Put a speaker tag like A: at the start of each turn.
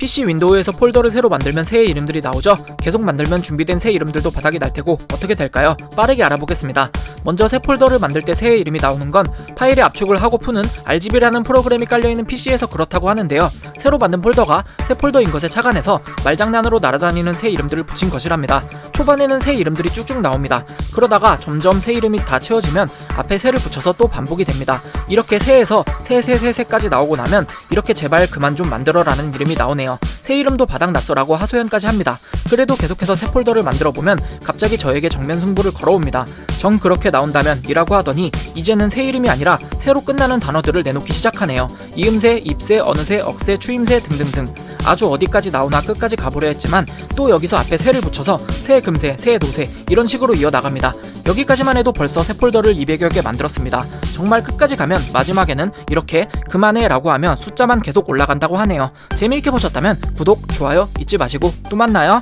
A: PC 윈도우에서 폴더를 새로 만들면 새 이름들이 나오죠? 계속 만들면 준비된 새 이름들도 바닥이 날 테고 어떻게 될까요? 빠르게 알아보겠습니다. 먼저 새 폴더를 만들 때새 이름이 나오는 건 파일의 압축을 하고 푸는 RGB라는 프로그램이 깔려있는 PC에서 그렇다고 하는데요. 새로 만든 폴더가 새 폴더인 것에 착안해서 말장난으로 날아다니는 새 이름들을 붙인 것이랍니다. 초반에는 새 이름들이 쭉쭉 나옵니다. 그러다가 점점 새 이름이 다 채워지면 앞에 새를 붙여서 또 반복이 됩니다. 이렇게 새에서 새새새새까지 나오고 나면 이렇게 제발 그만 좀 만들어라는 이름이 나오네요. 새 이름도 바닥났어라고 하소연까지 합니다. 그래도 계속해서 새 폴더를 만들어 보면 갑자기 저에게 정면 승부를 걸어옵니다. 정 그렇게 나온다면 이라고 하더니 이제는 새 이름이 아니라 새로 끝나는 단어들을 내놓기 시작하네요. 이음새, 입새, 어느새, 억새, 추임새 등등등. 아주 어디까지 나오나 끝까지 가보려 했지만 또 여기서 앞에 새를 붙여서 새 금새, 새 노새 이런 식으로 이어나갑니다. 여기까지만 해도 벌써 새 폴더를 200여 개 만들었습니다. 정말 끝까지 가면 마지막에는 이렇게 그만해 라고 하면 숫자만 계속 올라간다고 하네요. 재미있게 보셨다면 구독, 좋아요 잊지 마시고 또 만나요.